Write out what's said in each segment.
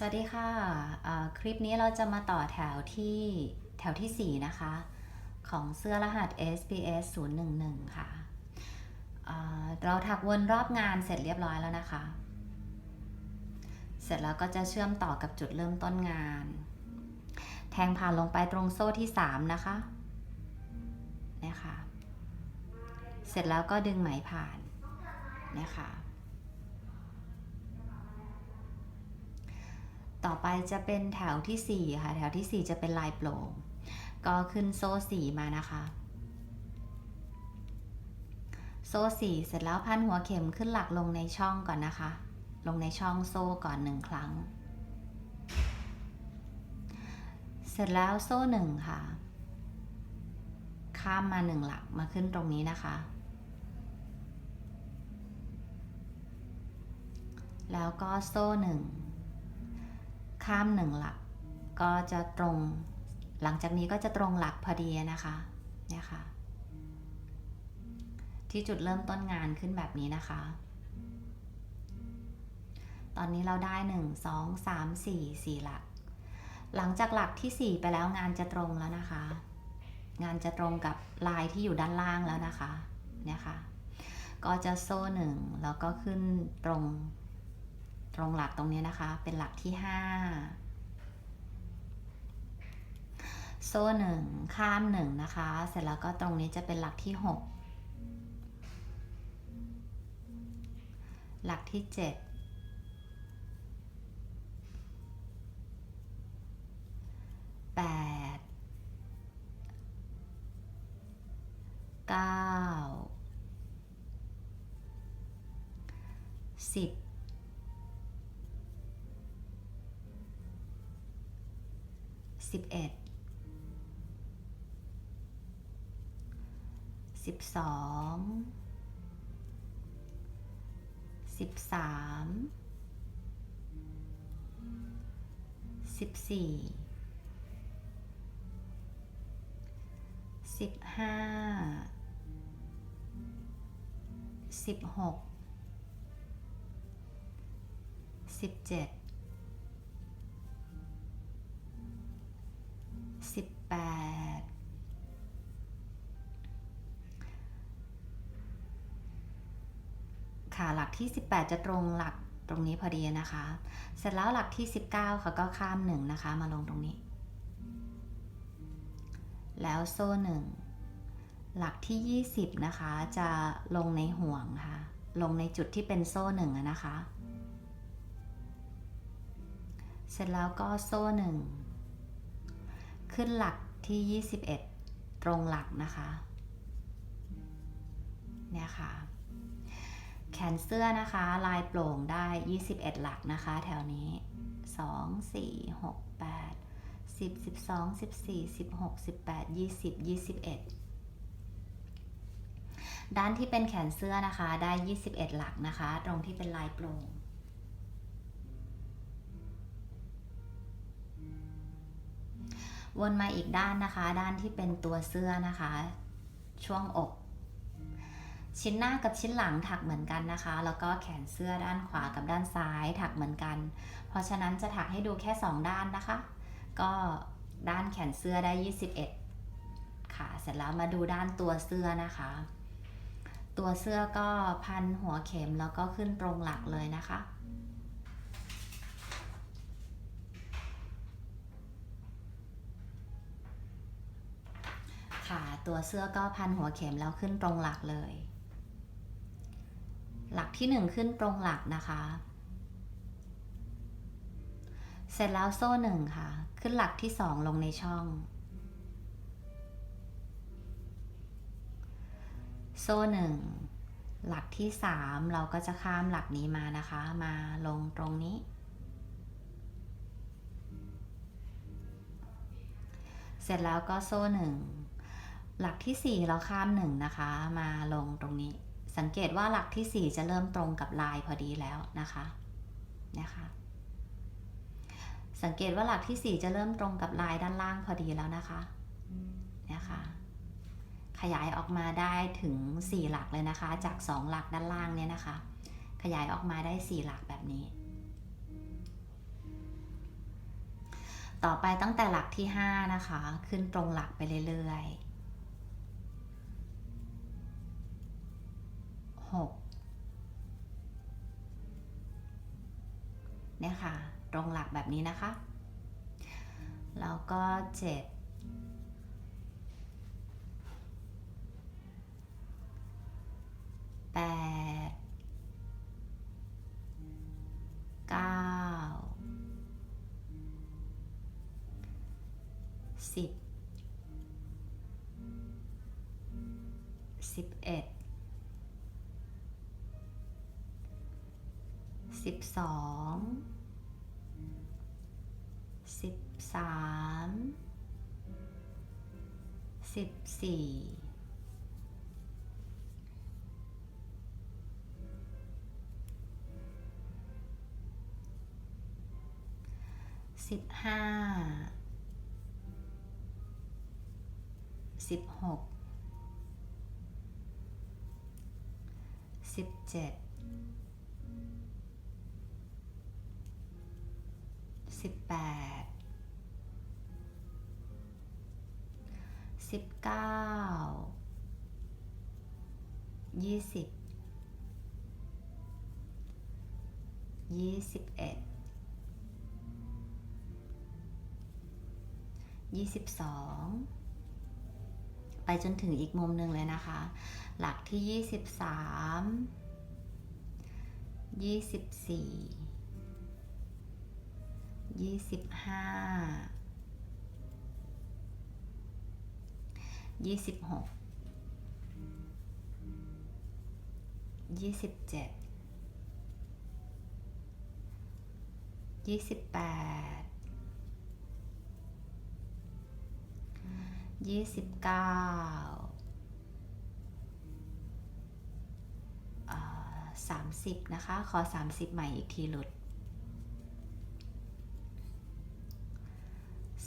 สวัสดีค่ะอ่าคลิปนี้เราจะมาต่อแถวที่แถวที่ 4 นะคะ ของเสื้อรหัส SPS 011 ค่ะอ่าเราถักวนรอบงานเสร็จเรียบร้อยแล้วนะคะ เสร็จแล้วก็จะเชื่อมต่อกับจุดเริ่มต้นงาน แทงผ่านลงไปตรงโซ่ที่ 3 นะคะเนี่ยค่ะเสร็จแล้วก็ดึงไหมผ่านเนี่ยค่ะ ต่อไปจะเป็นแถวที่ 4 ค่ะ แถวที่ 4 จะเป็นลายโปร่ง ก็ขึ้นโซ่สีมานะคะ โซ่สีเสร็จแล้วพันหัวเข็มขึ้นหลักลงในช่องก่อนนะคะ ลงในช่องโซ่ก่อนหนึ่งครั้ง เสร็จแล้วโซ่หนึ่งค่ะ ข้ามมาหนึ่งหลักมาขึ้นตรงนี้นะคะ แล้วก็โซ่หนึ่ง ข้ามหนึ่งหลัก ก็จะตรง หลังจากนี้ก็จะตรงหลักพอดีนะคะเนี่ยค่ะที่จุดเริ่มต้นงานขึ้นแบบนี้นะคะ ตอนนี้เราได้ 1 2 3 4 4 หลัก หลังจากหลักที่ 4 ไปแล้วงานจะตรงแล้วนะคะ งานจะตรงกับลายที่อยู่ด้านล่างแล้วนะคะ เนี่ยค่ะ ก็จะโซ่หนึ่งแล้วก็ขึ้นตรง ตรงหลักตรงนี้นะคะ เป็นหลักที่ 5 โซ่หนึ่งข้ามหนึ่งนะคะ เสร็จแล้วก็ตรงนี้จะเป็นหลักที่ 6 หลักที่ 7 สิบสี่สิบห้าสิบหกสิบเจ็ดสิบแปดค่ะหลักที่ 18 จะตรงหลัก ตรงนี้พอดีนะคะ เสร็จแล้วหลักที่ 19 ค่ะก็ข้ามหนึ่งนะคะ มาลงตรงนี้ แล้วโซ่หนึ่งหลักที่ 20 นะคะ จะลงในห่วงค่ะ ลงในจุดที่เป็นโซ่หนึ่งอะนะคะ เสร็จแล้วก็โซ่หนึ่งขึ้นหลักที่ 21 ตรงหลักนะคะ เนี่ยค่ะ แขนเสื้อนะคะ ลายโปร่งได้ 21 หลักนะคะ แถวนี้ 2 4 6 8 10 12 14 16 18 20 21 ด้านที่เป็นแขนเสื้อนะคะ ได้ 21 หลักนะคะ ตรงที่เป็นลายโปร่งวนมาอีกด้านนะคะ ด้านที่เป็นตัวเสื้อนะคะ ช่วงอก ชิ้นหน้ากับชิ้นหลังถักเหมือนกันนะคะ แล้วก็แขนเสื้อด้านขวากับด้านซ้ายถักเหมือนกัน เพราะฉะนั้นจะถักให้ดูแค่ 2 ด้านนะคะ ก็ด้านแขนเสื้อได้ 21 ค่ะ เสร็จแล้วมาดูด้านตัวเสื้อนะคะ ตัวเสื้อก็พันหัวเข็มแล้วก็ขึ้นตรงหลักเลยนะคะค่ะตัวเสื้อก็พันหัวเข็มแล้วขึ้นตรงหลักเลย หลักที่หนึ่งขึ้นตรงหลักนะคะ เสร็จแล้วโซ่หนึ่งค่ะ ขึ้นหลักที่สองลงในช่อง โซ่หนึ่งหลักที่สามเราก็จะข้ามหลักนี้มานะคะ มาลงตรงนี้ เสร็จแล้วก็โซ่หนึ่งหลักที่ 4 เราข้าม1นะคะ มาลงตรงนี้ สังเกตว่าหลักที่ 4 จะเริ่มตรงกับลายพอดีแล้วนะคะนะคะ สังเกตว่าหลักที่ 4 จะเริ่มตรงกับลายด้านล่างพอดีแล้วนะคะนะคะ ขยายออกมาได้ถึง 4 หลักเลยนะคะ จาก 2 หลักด้านล่างเนี่ยนะคะ ขยายออกมาได้ 4 หลักแบบนี้ ต่อไปตั้งแต่หลักที่ 5 นะคะ ขึ้นตรงหลักไปเรื่อยๆ 6เนี่ยค่ะ ตรงหลักแบบนี้นะคะ แล้วก็สิบเอ็ด สิบสองสิบสามสิบสี่สิบห้าสิบหกสิบเจ็ด สิบแปดสิบเก้ายี่สิบยี่สิบเอ็ดยี่สิบสองไปจนถึงอีกมุมหนึ่งเลยนะคะ หลักที่ยี่สิบสามยี่สิบสี่ ยี่สิบห้ายี่สิบหกยี่สิบเจ็ดยี่สิบแปดยี่สิบเก้าสามสิบนะคะ ขอสามสิบใหม่อีกทีหลุด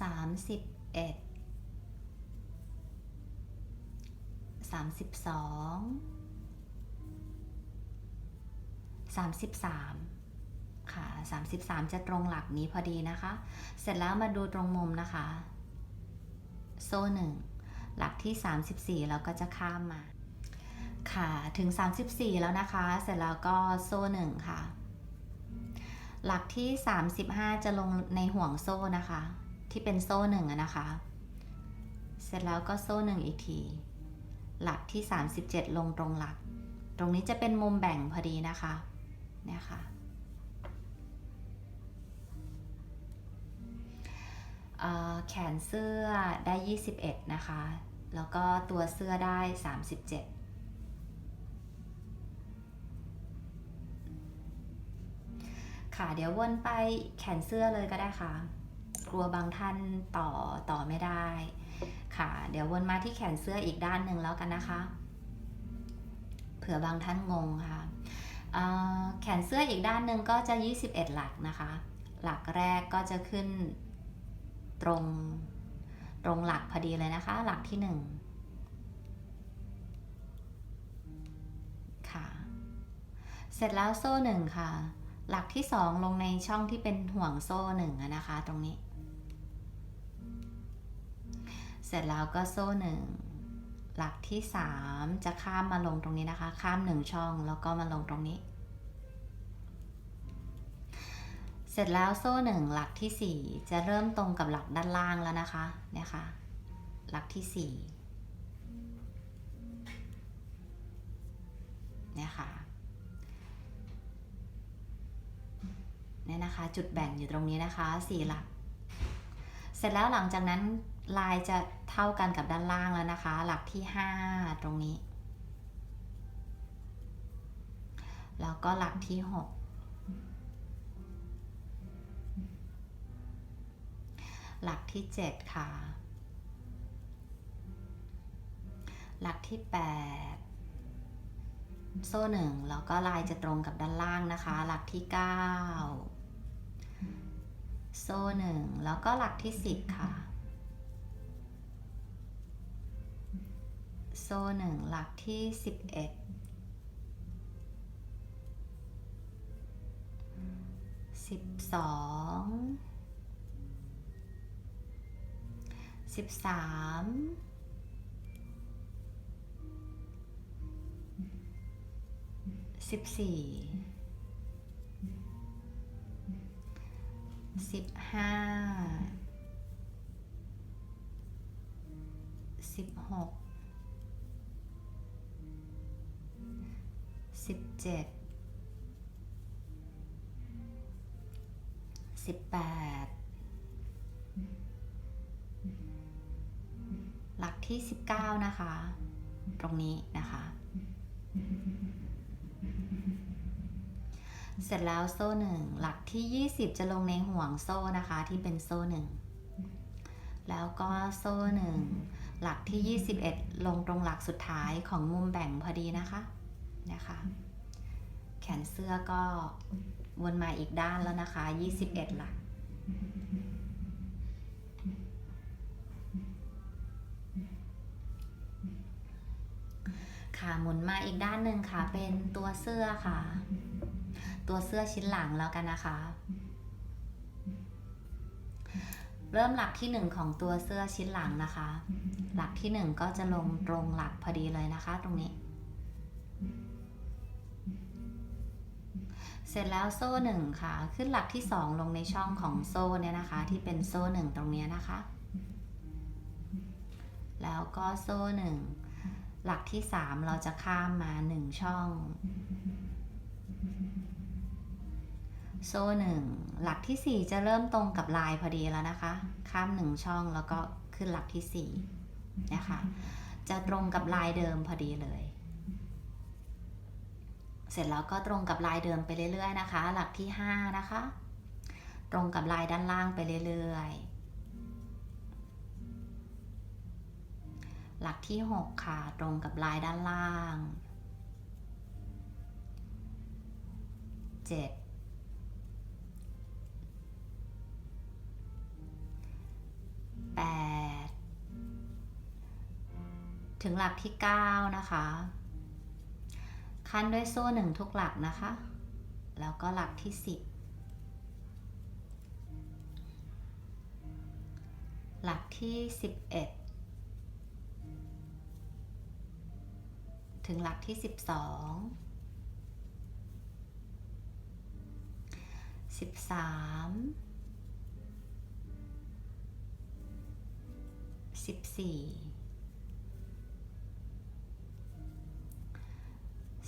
สามสิบเอ็ดสามสิบสองสามสิบสามค่ะสามสิบสามจะตรงหลักนี้พอดีนะคะ เสร็จแล้วมาดูตรงมุมนะคะ โซ่หนึ่งหลักที่34เราก็จะข้ามมา ค่ะถึง34แล้วนะคะ เสร็จแล้วก็โซ่หนึ่งค่ะ หลักที่35จะลงในห่วงโซ่นะคะ ที่เป็นโซ่หนึ่งอะนะคะ เสร็จแล้วก็โซ่หนึ่งอีกที หลักที่ 37 ลงตรงหลัก ตรงนี้จะเป็นมุมแบ่งพอดีนะคะเนี่ยค่ะแขนเสื้อได้ 21 นะคะ แล้วก็ตัวเสื้อได้ 37ค่ะเดี๋ยววนไปแขนเสื้อเลยก็ได้ค่ะ กลัวบางท่านต่อต่อไม่ได้ค่ะ เดี๋ยววนมาที่แขนเสื้ออีกด้านหนึ่งแล้วกันนะคะ เผื่อบางท่านงงค่ะแขนเสื้ออีกด้านหนึ่งก็จะ 21 หลักนะคะ หลักแรกก็จะขึ้นตรงตรงหลักพอดีเลยนะคะ หลักที่หนึ่งค่ะ เสร็จแล้วโซ่หนึ่งค่ะ หลักที่สองลงในช่องที่เป็นห่วงโซ่หนึ่งนะคะ ตรงนี้ เสร็จแล้วก็โซ่หนึ่งหลักที่สามจะข้ามมาลงตรงนี้นะคะ ข้ามหนึ่งช่องแล้วก็มาลงตรงนี้ เสร็จแล้วโซ่หนึ่งหลักที่ 4 จะเริ่มตรงกับหลักด้านล่างแล้วนะคะเนี่ยค่ะหลักที่ 4 เนี่ยค่ะเนี่ยนะคะ จุดแบ่งอยู่ตรงนี้นะคะสี่หลัก เสร็จแล้วหลังจากนั้น ลายจะเท่ากันกับด้านล่างแล้วนะคะ หลักที่ 5 ตรงนี้ แล้วก็หลักที่ 6 หลักที่ 7 ค่ะ หลักที่ 8 โซ่หนึ่งแล้วก็ลายจะตรงกับด้านล่างนะคะ หลักที่ 9 โซ่หนึ่งแล้วก็หลักที่ 10 ค่ะ โซ่หนึ่งหลักที่11 12สิบสามสิบสี่สิบห้าสิบหก สิบเจ็ดสิบแปดหลักที่19นะคะ ตรงนี้นะคะ เสร็จแล้วโซ่หนึ่งหลักที่20จะลงในห่วงโซ่นะคะที่เป็นโซ่หนึ่งแล้วก็โซ่หนึ่งหลักที่ 21 ลงตรงหลักสุดท้ายของมุมแบ่งพอดีนะคะ นะคะ แขนเสื้อก็วนมาอีกด้านแล้วนะคะ 21 หลัก ค่ะหมุนมาอีกด้านหนึ่งค่ะ เป็นตัวเสื้อค่ะ ตัวเสื้อชิ้นหลังแล้วกันนะคะ เริ่มหลักที่หนึ่งของตัวเสื้อชิ้นหลังนะคะ หลักที่หนึ่งก็จะลงตรงหลักพอดีเลยนะคะ ตรงนี้ เสร็จแล้วโซ่หนึ่งค่ะ ขึ้นหลักที่สองลงในช่องของโซ่เนี่ยนะคะ ที่เป็นโซ่หนึ่งตรงเนี้ยนะคะ แล้วก็โซ่หนึ่งหลักที่3เราจะข้ามมา1ช่อง โซ่หนึ่งหลักที่4จะเริ่มตรงกับลายพอดีแล้วนะคะ ข้าม1ช่องแล้วก็ขึ้นหลักที่4นะคะ จะตรงกับลายเดิมพอดีเลย เสร็จแล้วก็ตรงกับลายเดิมไปเรื่อย ๆ นะคะ หลักที่ 5 นะคะ ตรงกับลายด้านล่างไปเรื่อย ๆ หลักที่ 6 ค่ะ ตรงกับลายด้านล่าง 7 8 ถึงหลักที่ 9 นะคะ คั้นด้วยโซ่หนึ่งทุกหลักนะคะ แล้วก็หลักที่10หลักที่11ถึงหลักที่12 13 14 15 16 17สิบ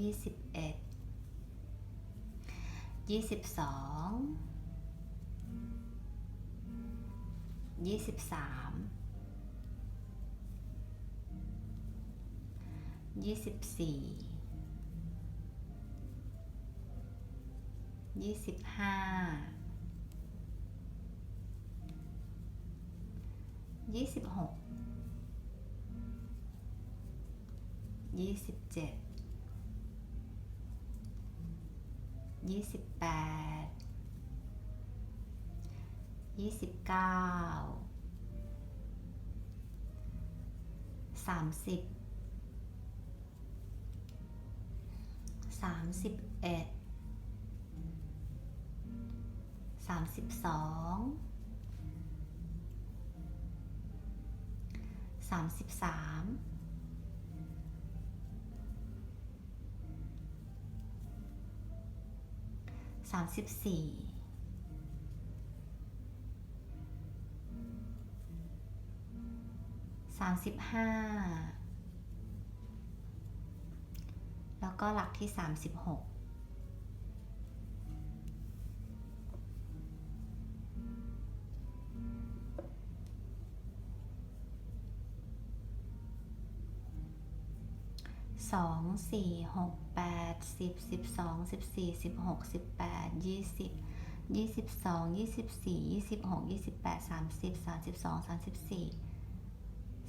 ยี่สิบเอ็ดยี่สิบสองยี่สิบสามยี่สิบสี่ยี่สิบห้ายี่สิบหกยี่สิบเจ็ด ยี่สิบแปดยี่สิบเก้าสามสิบสามสิบเอ็ดสามสิบสองสามสิบสาม สามสิบสี่สามสิบห้าแล้วก็หลักที่สามสิบหก สองสี่หกแปดสิบสิบสองสิบสี่สิบหกสิบแปดยี่สิบยี่สิบสองยี่สิบสี่ยี่สิบหกยี่สิบแปดสามสิบสามสิบสองสามสิบสี่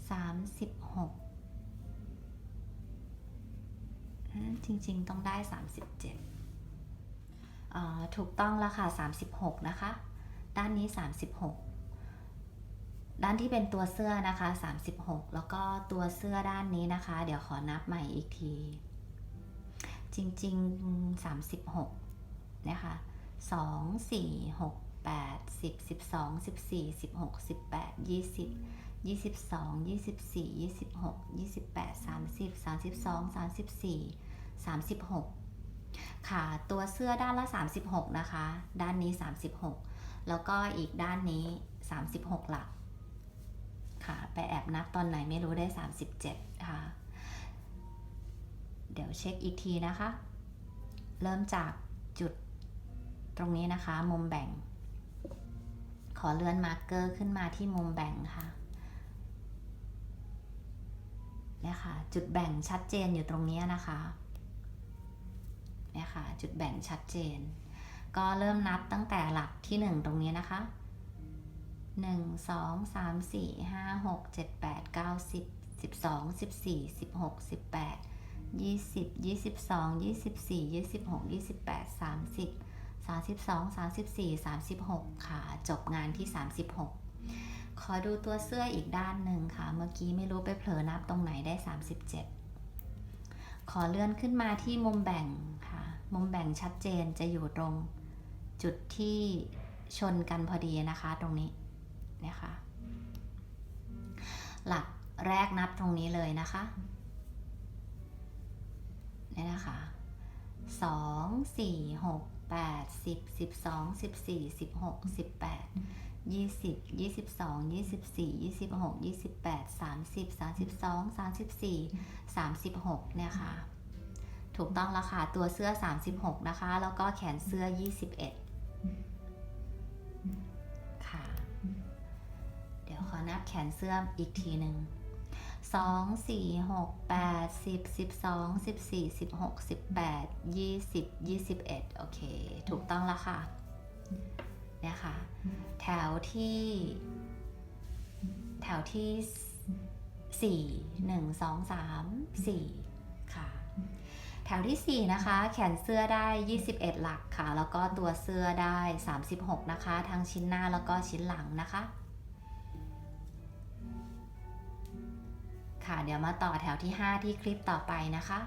สามสิบหกจริงๆ ต้องได้สามสิบเจ็ดถูกต้องแล้วค่ะสามสิบหกนะคะ ด้านนี้สามสิบหก ด้านที่เป็นตัวเสื้อนะคะสามสิบหกแล้วก็ตัวเสื้อด้านนี้นะคะ เดี๋ยวขอนับใหม่อีกที จริง ๆ 36 นะคะ2 4 6 8 10 12 14 16 18 20 22 24 26 28 30 32 34 36 ค่ะ ตัวเสื้อด้านละ 36 นะคะ ด้านนี้ 36 แล้วก็อีกด้านนี้ 36 หลัก แอบนับตอนไหนไม่รู้ได้ 37 ค่ะ เดี๋ยวเช็คอีกทีนะคะ เริ่มจากจุดตรงนี้นะคะ มุมแบ่ง ขอเลื่อนมาร์กเกอร์ขึ้นมาที่มุมแบ่งค่ะเนี่ยค่ะ จุดแบ่งชัดเจนอยู่ตรงนี้นะคะเนี่ยค่ะ จุดแบ่งชัดเจน ก็เริ่มนับตั้งแต่หลักที่ 1 ตรงนี้นะคะ 1 2 3 4 5 6 7 8 9 10 12 14 16 18ยี่สิบยี่สิบสองยี่สิบสี่ยี่สิบหกยี่สิบแปดสามสิบสามสิบสองสามสิบสี่สามสิบหกค่ะ จบงานที่สามสิบหกขอดูตัวเสื้ออีกด้านหนึ่งค่ะ เมื่อกี้ไม่รู้ไปเผลอนับตรงไหนได้สามสิบเจ็ดขอเลื่อนขึ้นมาที่มุมแบ่งค่ะ มุมแบ่งชัดเจนจะอยู่ตรงจุดที่ชนกันพอดีนะคะตรงนี้ นะคะ หลักแรกนับตรงนี้เลยนะคะนี่นะคะสองสี่หกแปดสิบสิบสองสิบสี่สิบหกสิบแปดยี่สิบยี่สิบสองยี่สิบสี่ยี่สิบหกยี่สิบแปดสามสิบสามสิบสองสามสิบสี่สามสิบหกเนี่ยค่ะ ถูกต้องแล้วค่ะ ตัวเสื้อ36นะคะ แล้วก็แขนเสื้อ21 ขอนับแขนเสื้ออีกทีหนึ่งสองสี่หกแปดสิบสิบสองสิบสี่สิบหกสิบแปดยี่สิบยี่สิบเอ็ดโอเค ถูกต้องแล้วค่ะเนี่ยค่ะ แถวที่ แถวที่สี่หนึ่งสองสามสี่ค่ะ แถวที่4นะคะ แขนเสื้อได้21หลักค่ะ แล้วก็ตัวเสื้อได้36นะคะ ทั้งชิ้นหน้าแล้วก็ชิ้นหลังนะคะ ค่ะ เดี๋ยวมาต่อแถวที่ 5 ที่คลิปต่อไปนะคะ